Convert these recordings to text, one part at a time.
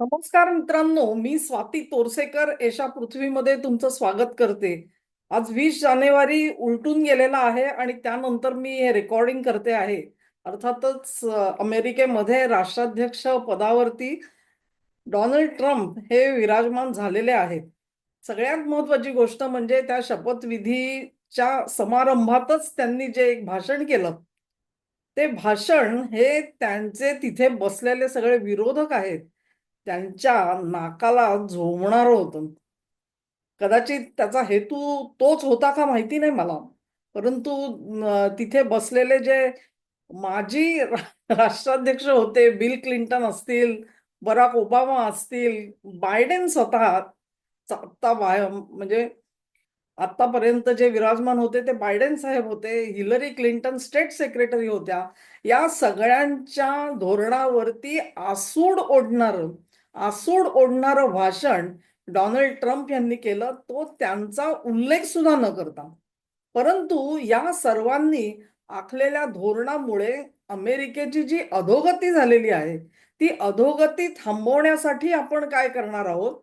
नमस्कार मित्रांनो मी स्वाती तोरसेकर. एशा पृथ्वीमध्ये तुमचं स्वागत करते. आज वीस जानेवारी उलटून गेलेला आहे आणि त्यानंतर मी हे रेकॉर्डिंग करते आहे. अर्थातच अमेरिकेमध्ये राष्ट्राध्यक्ष पदावरती डोनाल्ड ट्रम्प हे विराजमान झालेले आहेत. सगळ्यात महत्वाची गोष्ट म्हणजे त्या शपथविधीच्या समारंभातच त्यांनी जे एक भाषण केलं ते भाषण हे त्यांचे तिथे बसलेले सगळे विरोधक आहेत. त्यांच्या नाकाला झोंबणार होतं. कदाचित त्याचा हेतू तोच होता का माहिती नाही मला. परंतु तिथे बसलेले जे माजी राष्ट्राध्यक्ष होते बिल क्लिंटन असतील बराक ओबामा असतील बायडेन स्वतः आता म्हणजे आतापर्यंत जे विराजमान होते ते बायडेन साहेब होते हिलरी क्लिंटन स्टेट सेक्रेटरी होत्या. या सगळ्यांच्या धोरणावरती आसूड ओढणार आसूड ओढणारं भाषण डोनाल्ड ट्रम्प यांनी केलं तो त्यांचा उल्लेख सुद्धा न करता. परंतु या सर्वांनी आखलेल्या धोरणामुळे अमेरिकेची जी अधोगती झालेली आहे ती अधोगती थांबवण्यासाठी आपण काय करणार आहोत?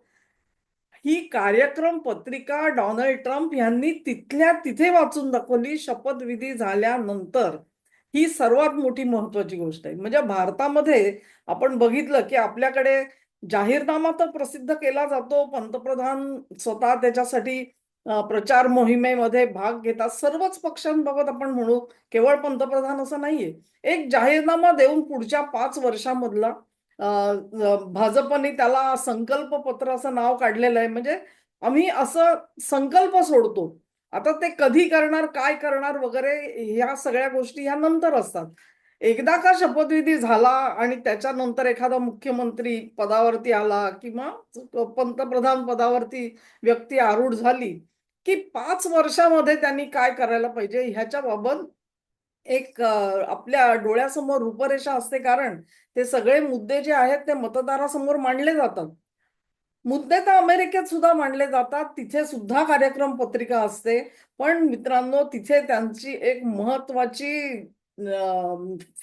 ही कार्यक्रम पत्रिका डोनाल्ड ट्रम्प यांनी तिथल्या तिथे वाचून दाखवली शपथविधी झाल्यानंतर. ही सर्वात मोठी महत्वाची गोष्ट आहे. म्हणजे भारतामध्ये आपण बघितलं की आपल्याकडे जाहीरनामा तर प्रसिद्ध केला जातो. पंतप्रधान स्वतः त्याच्यासाठी प्रचार मोहिमेमध्ये भाग घेतात. सर्वच पक्षांबाबत आपण म्हणू केवळ पंतप्रधान असं नाहीये. एक जाहीरनामा देऊन पुढच्या पाच वर्षामधला भाजपने त्याला संकल्प पत्र असं नाव काढलेलं आहे. म्हणजे आम्ही असं संकल्प सोडतो. आता ते कधी करणार काय करणार वगैरे ह्या सगळ्या गोष्टी ह्या नंतर असतात. एकदा का शपथविधी झाला आणि त्याच्यानंतर एखादा मुख्यमंत्री पदावरती आला किंवा पंतप्रधान पदावरती व्यक्ती आरूढ झाली की पाच वर्षामध्ये त्यांनी काय करायला पाहिजे? ह्याच्या बाबत एक आपल्या डोळ्यासमोर रूपरेषा असते. कारण ते सगळे मुद्दे जे आहेत ते मतदारासमोर मांडले जातात. मुद्दे तर अमेरिकेत सुद्धा मांडले जातात. तिथे सुद्धा कार्यक्रम पत्रिका असते. पण मित्रांनो तिथे त्यांची एक महत्वाची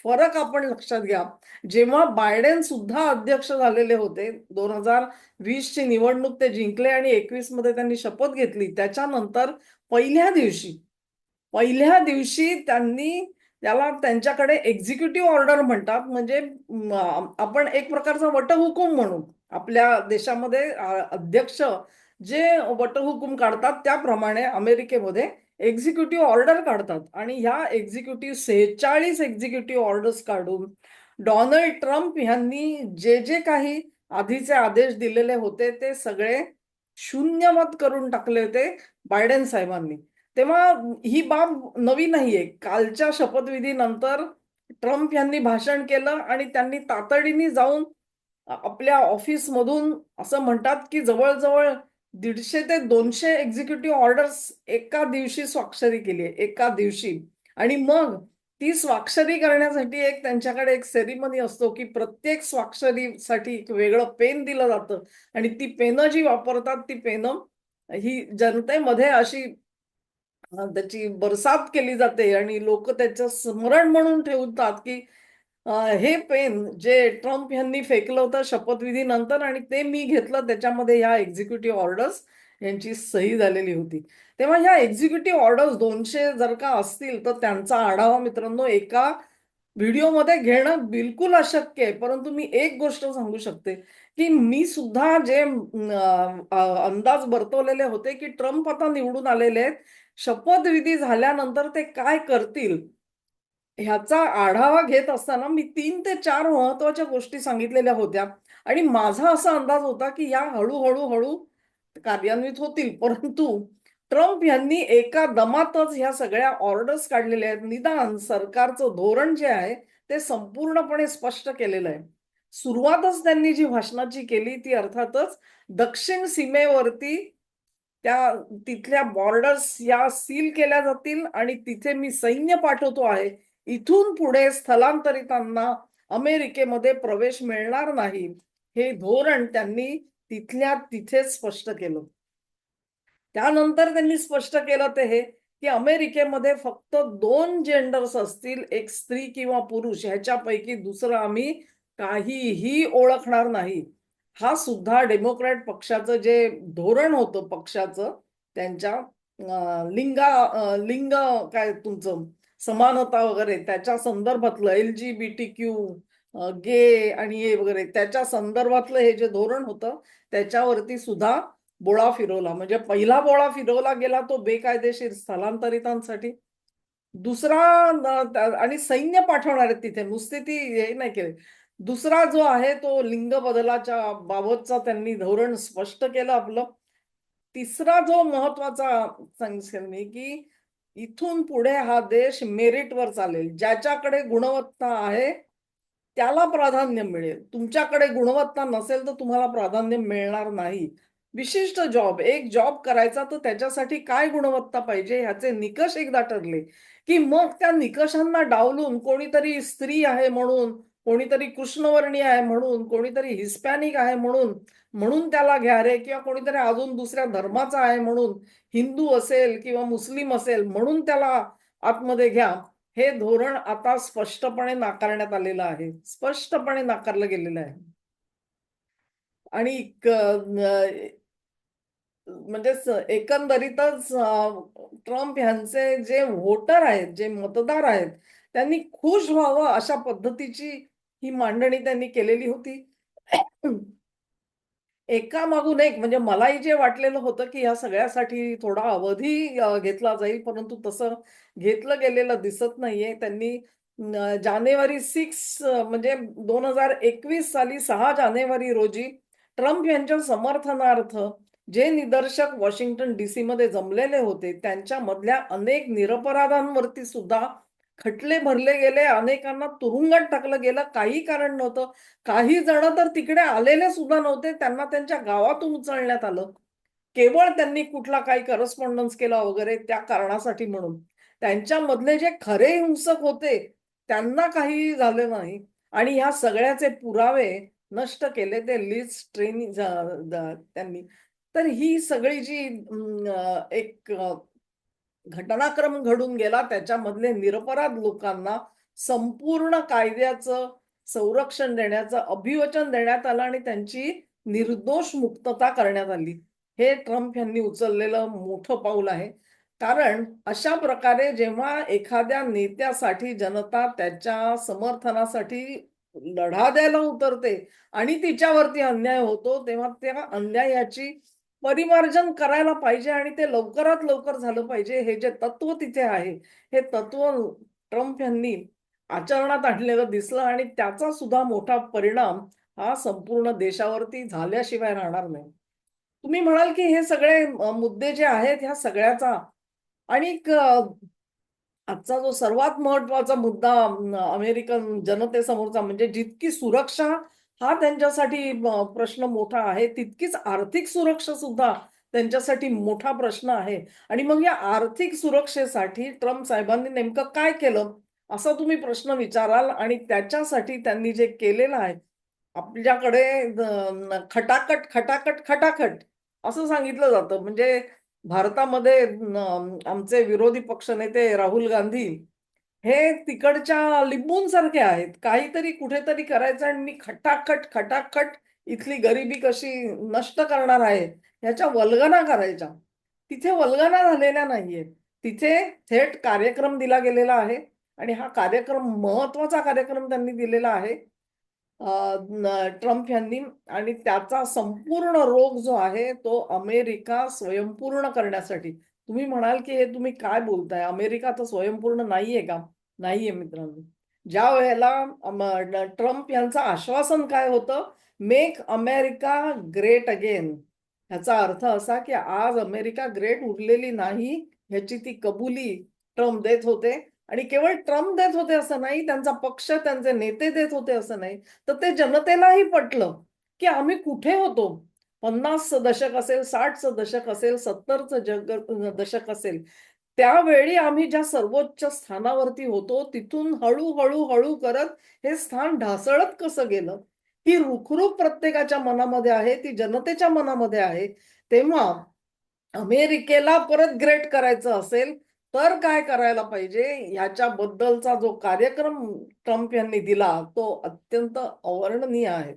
फरक आपण लक्षात घ्या. जेव्हा बायडेन सुद्धा अध्यक्ष झालेले होते दोन हजार वीस ची निवडणूक ते जिंकले आणि एकवीसमध्ये त्यांनी शपथ घेतली त्याच्यानंतर पहिल्या दिवशी पहिल्या दिवशी त्यांनी त्याला त्यांच्याकडे एक्झिक्युटिव्ह ऑर्डर म्हणतात म्हणजे आपण एक प्रकारचा वटहुकूम म्हणू. आपल्या देशामध्ये अध्यक्ष जे वटहुकूम काढतात त्याप्रमाणे अमेरिकेमध्ये एक्झिक्युटिव्ह ऑर्डर काढतात. आणि ह्या एक्झिक्युटिव्ह सेहेचाळीस एक्झिक्युटिव्ह ऑर्डर्स काढून डोनाल्ड ट्रम्प यांनी जे जे काही आधीचे आदेश दिलेले होते ते सगळे शून्यमत करून टाकले होते बायडेन साहेबांनी. तेव्हा ही बाब नवी नाहीये. कालच्या शपथविधीनंतर ट्रम्प यांनी भाषण केलं आणि त्यांनी तातडीने जाऊन आपल्या ऑफिसमधून असं म्हणतात की जवळजवळ दीडशे ते दोनशे एक्झिक्युटिव्ह ऑर्डर्स एका दिवशी स्वाक्षरी केली आहे एका दिवशी. आणि मग ती स्वाक्षरी करण्यासाठी एक त्यांच्याकडे एक सेरिमनी असतो की प्रत्येक स्वाक्षरीसाठी एक वेगळं पेन दिलं जातं. आणि ती पेनं जी वापरतात ती पेनं ही जनतेमध्ये अशी त्याची बरसात केली जाते. आणि लोक त्याचं स्मरण म्हणून ठेवतात की हे पेन जे ट्रम्प यांनी फेकलं होतं शपथविधी नंतर आणि ते मी घेतलं त्याच्यामध्ये ह्या एक्झिक्युटिव्ह ऑर्डर्स यांची सही झालेली होती. तेव्हा ह्या एक्झिक्युटिव्ह ऑर्डर्स दोनशे जर का असतील तर त्यांचा आढावा मित्रांनो एका व्हिडिओमध्ये घेणं बिलकुल अशक्य आहे. परंतु मी एक गोष्ट सांगू शकते की मी सुद्धा जे अंदाज वर्तवलेले होते की ट्रम्प आता निवडून आलेले आहेत. शपथविधी झाल्यानंतर ते काय करतील? ह्याचा आढावा घेत असताना मी तीन ते चार महत्त्वाच्या गोष्टी सांगितलेल्या होत्या. आणि माझा असा अंदाज होता की या हळूहळू हळू कार्यान्वित होतील. परंतु ट्रम्प यांनी एका दमातच ह्या सगळ्या ऑर्डर्स काढलेल्या आहेत. निदान सरकारचं धोरण जे आहे ते संपूर्णपणे स्पष्ट केलेलं आहे. सुरुवातच त्यांनी जी भाषणाची केली ती अर्थातच दक्षिण सीमेवरती त्या तिथल्या बॉर्डर्स या सील केल्या जातील आणि तिथे मी सैन्य पाठवतो आहे. इथून पुढे स्थलांतरितांना अमेरिकेमध्ये प्रवेश मिळणार नाही हे धोरण त्यांनी तिथल्या तिथेच स्पष्ट केलं. त्यानंतर त्यांनी स्पष्ट केलं ते हे की अमेरिकेमध्ये फक्त दोन जेंडर्स असतील एक स्त्री किंवा पुरुष ह्याच्यापैकी दुसरं आम्ही काहीही ओळखणार नाही. हा सुद्धा डेमोक्रॅट पक्षाचं जे धोरण होतं पक्षाचं त्यांच्या लिंगा लिंग काय तुमचं? समानता वगैरे त्याच्या संदर्भातलं L G B T Q gay आणि हे वगैरे त्याच्या संदर्भातलं हे जे धोरण होतं त्याच्यावरती सुद्धा बोळा फिरवला. म्हणजे पहिला बोळा फिरवला गेला तो बेकायदेशीर स्थलांतरितांसाठी. दुसरा आणि सैन्य पाठवणार आहेत तिथे नुसते ती हे नाही केले. दुसरा जो आहे तो लिंग बदलाच्या बाबतचा त्यांनी धोरण स्पष्ट केलं आपलं. तिसरा जो महत्त्वाचा सांगेल मी की इथून पुढे हा देश मेरिटवर चालेल. ज्याच्याकडे गुणवत्ता आहे त्याला प्राधान्य मिळेल. तुमच्याकडे गुणवत्ता नसेल तर तुम्हाला प्राधान्य मिळणार नाही. विशिष्ट जॉब एक जॉब करायचा तर त्याच्यासाठी काय गुणवत्ता पाहिजे ह्याचे निकष एकदा ठरले. की मग त्या निकषांना डावलून कोणीतरी स्त्री आहे म्हणून कोणीतरी कृष्णवर्णी आहे म्हणून कोणीतरी हिस्पॅनिक आहे म्हणून म्हणून त्याला घ्या रे किंवा कोणीतरी अजून दुसऱ्या धर्माचा आहे म्हणून हिंदू असेल किंवा मुस्लिम असेल म्हणून त्याला आतमध्ये घ्या. हे धोरण आता स्पष्टपणे नाकारण्यात आलेलं आहे. स्पष्टपणे नाकारलं गेलेलं आहे. आणि म्हणजे एकंदरीतच ट्रम्प यांचे जे व्होटर आहेत जे मतदार आहेत त्यांनी खुश व्हावं अशा पद्धतीची ही मांडणी त्यांनी केलेली होती. एका मागून एक म्हणजे मलाही जे वाटलेलं होतं की या सगळ्यासाठी थोडा अवधी घेतला जाईल परंतु तसं घेतलं गेलेलं दिसत नाहीये. त्यांनी जानेवारी सिक्स म्हणजे दोन हजार एकवीस साली सहा जानेवारी रोजी ट्रम्प यांच्या समर्थनार्थ जे निदर्शक वॉशिंग्टन डीसी मध्ये जमलेले होते त्यांच्या मधल्या अनेक निरपराधांवरती सुद्धा खटले भरले गेले अनेकांना तुरुंगात टाकलं गेलं काही कारण नव्हतं. काही जण तर तिकडे आलेले सुद्धा नव्हते त्यांना त्यांच्या गावातून उचलण्यात आलं. केवळ त्यांनी कुठला काही करस्पॉन्डन्स केला वगैरे त्या कारणासाठी म्हणून. त्यांच्यामधले जे खरे हिंसक होते त्यांना काही झालं नाही. आणि ह्या सगळ्याचे पुरावे नष्ट केले ते लीज ट्रेनिंग त्यांनी. तर ही सगळी जी एक घटनाक्रम घडून गेला त्याच्यामधले निरपराध लोकांना संपूर्ण कायद्याचं संरक्षण देण्याचं अभिवचन देण्यात आलं आणि त्यांची निर्दोष मुक्तता करण्यात आली. हे ट्रम्प यांनी उचललेलं मोठं पाऊल आहे. कारण अशा प्रकारे जेव्हा एखाद्या नेत्यासाठी जनता त्याच्या समर्थनासाठी लढा द्यायला उतरते आणि तिच्यावरती अन्याय होतो तेव्हा त्या अन्यायाची परिमार्जन करायला पाहिजे आणि ते लवकरात लवकर झालं पाहिजे. हे जे तत्व तिथे आहे हे तत्व ट्रम्प यांनी आचरणात आणलेलं दिसलं आणि त्याचा सुद्धा मोठा परिणाम हा संपूर्ण देशावरती झाल्याशिवाय राहणार नाही. तुम्ही म्हणाल की हे सगळे मुद्दे जे आहेत ह्या सगळ्याचा आणि आजचा जो सर्वात महत्त्वाचा मुद्दा अमेरिकन जनतेसमोरचा म्हणजे जितकी सुरक्षा हा त्यांच्यासाठी प्रश्न मोठा आहे. तितकीच आर्थिक सुरक्षा सुद्धा त्यांच्यासाठी मोठा प्रश्न आहे. आणि मग या आर्थिक सुरक्षेसाठी ट्रम्प साहेबांनी नेमकं काय केलं असा तुम्ही प्रश्न विचाराल आणि त्याच्यासाठी त्यांनी जे केलेलं आहे आपल्याकडे खटाकट खटाखट खटाखट खटाखट असं सांगितलं जातं. म्हणजे भारतामध्ये आमचे विरोधी पक्षनेते राहुल गांधी हे तिकडच्या लिंबूंसारखे आहेत. काहीतरी कुठेतरी करायचं आणि मी खटाखट खटाखट इथली गरिबी कशी नष्ट करणार आहे ह्याच्या वल्गना करायच्या. तिथे वल्गना झालेल्या नाहीये तिथे थेट कार्यक्रम दिला गेलेला आहे आणि हा कार्यक्रम महत्त्वाचा कार्यक्रम त्यांनी दिलेला आहे. ट्रम्प यांनी आणि त्याचा संपूर्ण रोग जो आहे तो अमेरिका स्वयंपूर्ण करण्यासाठी तुम्ही म्हणाल की हे तुम्ही काय बोलताय? अमेरिका तर स्वयंपूर्ण नाहीये का? नाहीये मित्रांनो. ज्या वेळेला ट्रम्प यांचं आश्वासन काय होतं? मेक अमेरिका ग्रेट अगेन ह्याचा अर्थ असा की आज अमेरिका ग्रेट उरलेली नाही ह्याची ती कबुली ट्रम्प देत होते. आणि केवळ ट्रम्प देत होते असं नाही त्यांचा पक्ष त्यांचे नेते देत होते असं नाही. तर ते जनतेलाही पटलं की आम्ही कुठे होतो? पन्नासचं दशक असेल साठचं दशक असेल सत्तरचं जग दशक असेल त्यावेळी आम्ही ज्या सर्वोच्च स्थानावरती होतो तिथून हळूहळू हळू करत हे स्थान ढासळत कसं गेलं? ही रुखरुख प्रत्येकाच्या मनामध्ये आहे ती जनतेच्या मनामध्ये आहे. तेव्हा अमेरिकेला परत ग्रेट करायचं असेल तर काय करायला पाहिजे? ह्याच्याबद्दलचा जो कार्यक्रम ट्रम्प यांनी दिला तो अत्यंत अवर्णनीय आहे.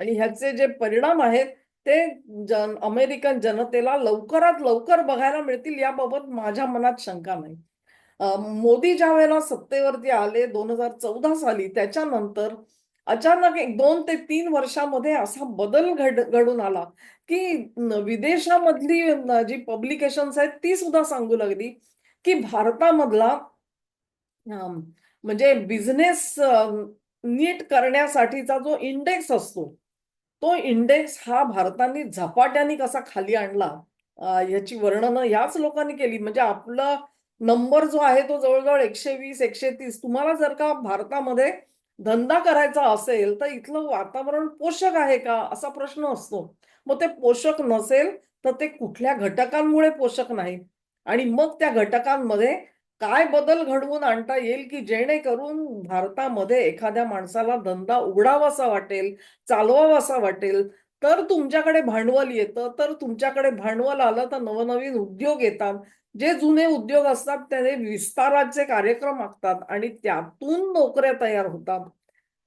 आणि ह्याचे जे परिणाम आहेत ते जन अमेरिकन जनतेला लवकरात लवकर बघायला मिळतील याबाबत माझ्या मनात शंका नाही. मोदी ज्या वेळेला सत्तेवरती आले दोन हजार चौदा साली त्याच्यानंतर अचानक एक दोन ते तीन वर्षामध्ये असा बदल घड घडून आला की विदेशामधली जी पब्लिकेशन्स आहेत ती सुद्धा सांगू लागली की भारतामधला म्हणजे बिझनेस नीट करण्यासाठीचा जो इंडेक्स असतो तो इंडेक्स हा भारताने झपाट्याने कसा खाली आणला याची वर्णनं याच लोकांनी केली. म्हणजे आपला नंबर जो आहे तो जवळजवळ एकशे वीस एकशे तीस तुम्हाला जर का भारतामध्ये धंदा करायचा असेल तर इथलं वातावरण पोषक आहे का असा प्रश्न असतो. मग ते पोषक नसेल तर ते कुठल्या घटकांमुळे पोषक नाही. आणि मग त्या घटकांमध्ये काय बदल घडवून आणता येईल की जेणेकरून भारतामध्ये एखाद्या माणसाला धंदा उघडावासा वाटेल चालवावासा वाटेल? तर तुमच्याकडे भांडवल येतं तर तुमच्याकडे भांडवल आलं तर नवनवीन उद्योग येतात. जे जुने उद्योग असतात त्याने विस्ताराचे कार्यक्रम आखतात आणि त्यातून नोकऱ्या तयार होतात.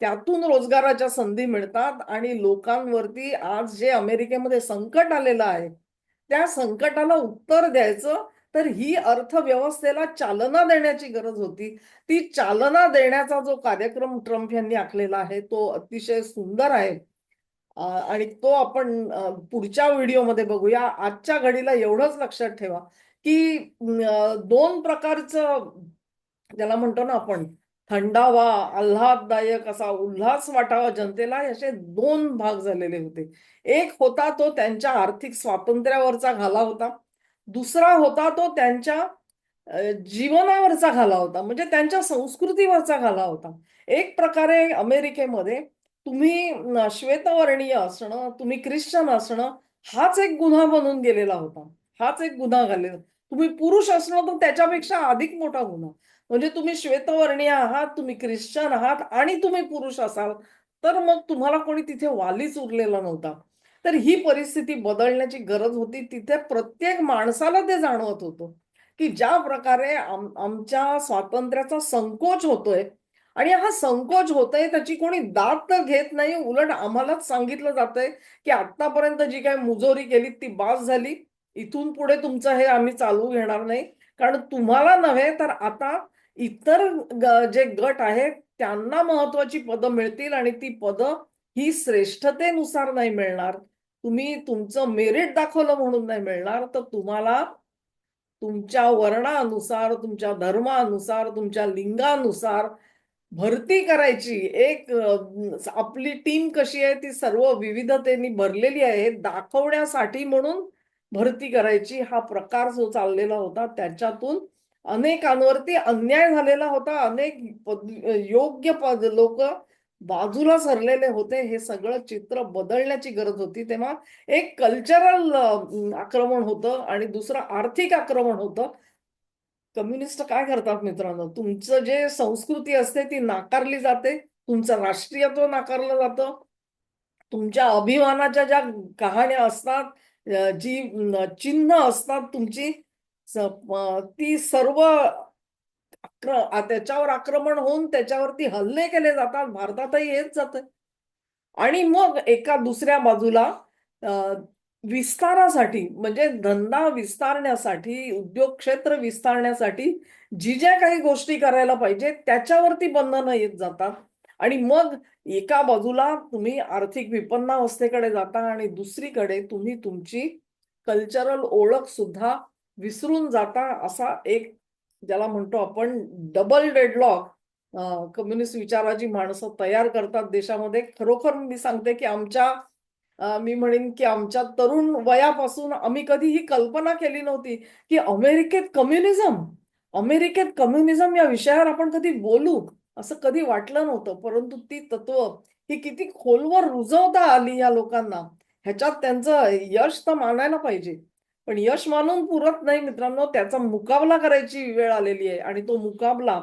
त्यातून रोजगाराच्या संधी मिळतात आणि लोकांवरती आज जे अमेरिकेमध्ये संकट आलेलं आहे त्या संकटाला उत्तर द्यायचं तर ही अर्थव्यवस्थेला चालना देण्याची गरज होती. ती चालना देण्याचा जो कार्यक्रम ट्रम्प यांनी आखलेला आहे तो अतिशय सुंदर आहे. आणि तो आपण पुढच्या व्हिडिओमध्ये बघूया. आजच्या घडीला एवढंच लक्षात ठेवा की दोन प्रकारचं ज्याला म्हणतो ना आपण थंडावा आल्हाददायक असा उल्हास वाटावा जनतेला असे दोन भाग झालेले होते. एक होता तो त्यांच्या आर्थिक स्वातंत्र्यावरचा घाला होता. दुसरा होता तो त्यांच्या जीवनावरचा घाला होता. म्हणजे त्यांच्या संस्कृतीवरचा घाला होता. एक प्रकारे अमेरिकेमध्ये तुम्ही श्वेतवर्णीय असणं तुम्ही ख्रिश्चन असणं हाच एक गुन्हा बनून गेलेला होता. हाच एक गुन्हा घालेला. तुम्ही पुरुष असणं तर त्याच्यापेक्षा अधिक मोठा गुन्हा. म्हणजे तुम्ही श्वेतवर्णीय आहात तुम्ही ख्रिश्चन आहात आणि तुम्ही पुरुष असाल तर मग तुम्हाला कोणी तिथे वालीच उरलेला नव्हता. तर ही परिस्थिती बदलण्याची गरज होती. तिथे प्रत्येक माणसाला ते जाणवत होतं की ज्या प्रकारे आम आमच्या स्वातंत्र्याचा संकोच होतोय आणि हा संकोच होतोय त्याची कोणी दाद तर घेत नाही. उलट आम्हालाच सांगितलं जातंय की आतापर्यंत जी काही मुजोरी केली ती बास झाली. इथून पुढे तुमचं हे आम्ही चालू घेणार नाही. कारण तुम्हाला नव्हे तर आता इतर जे गट आहेत त्यांना महत्वाची पदं मिळतील आणि ती पदं ही श्रेष्ठतेनुसार नाही मिळणार. तुम्ही तुमचं मेरिट दाखवलं म्हणून नाही मिळणार तर तुम्हाला तुमच्या वर्णानुसार तुमच्या धर्मानुसार तुमच्या लिंगानुसार भरती करायची. एक आपली टीम कशी आहे ती सर्व विविधतेने भरलेली आहे. दाखवण्यासाठी म्हणून भरती करायची. हा प्रकार जो चाललेला होता त्याच्यातून अनेकांवरती अन्याय झालेला होता. अनेक पद- योग्य पद लोक बाजूला सरलेले होते हे सगळं चित्र बदलण्याची गरज होती. तेव्हा एक कल्चरल आक्रमण होतं आणि दुसरं आर्थिक आक्रमण होतं. कम्युनिस्ट काय करतात मित्रांनो? तुमचं जे संस्कृती असते ती नाकारली जाते. तुमचं राष्ट्रीयत्व नाकारलं जातं. तुमच्या अभिमानाच्या ज्या कहाण्या असतात जी चिन्ह असतात तुमची ती सर्व आक्र- त्याच्यावर आक्रमण होऊन त्याच्यावरती हल्ले केले जातात. भारतातही हेच जात आणि मग एका दुसऱ्या बाजूला विस्तारासाठी म्हणजे धंदा विस्तारण्यासाठी उद्योग क्षेत्र विस्तारण्यासाठी जी ज्या काही गोष्टी करायला पाहिजे त्याच्यावरती बंधनं येत जातात. आणि मग एका बाजूला तुम्ही आर्थिक विपन्नावस्थेकडे जाता आणि दुसरीकडे तुम्ही तुमची कल्चरल ओळख सुद्धा विसरून जाता असा एक ज्याला म्हणतो आपण डबल डेडलॉक कम्युनिस्ट विचाराची माणसं तयार करतात देशामध्ये. खरोखर मी सांगते की आमच्या मी म्हणेन की आमच्या तरुण वयापासून आम्ही कधी ही कल्पना केली नव्हती की अमेरिकेत कम्युनिझम अमेरिकेत कम्युनिझम या विषयावर आपण कधी बोलू असं कधी वाटलं नव्हतं. परंतु ती तत्व ही किती खोलवर रुजवता आली या लोकांना. ह्याच्यात त्यांचं यश तर मानायला पाहिजे. पण यश मानून पुरत नाही मित्रांनो त्याचा मुकाबला करायची वेळ आलेली आहे. आणि तो मुकाबला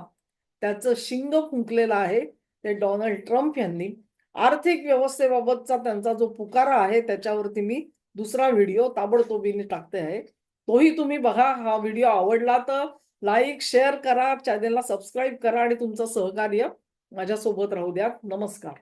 त्याचं शिंग फुंकलेलं आहे ते डोनाल्ड ट्रम्प यांनी. आर्थिक व्यवस्थेबाबतचा त्यांचा जो पुकारा आहे त्याच्यावरती मी दुसरा व्हिडिओ ताबडतोबीने टाकते आहे. तोही तुम्ही बघा हा व्हिडिओ आवडला तर लाईक शेअर करा चॅनेलला सबस्क्राईब करा आणि तुमचं सहकार्य माझ्यासोबत राहू द्या नमस्कार.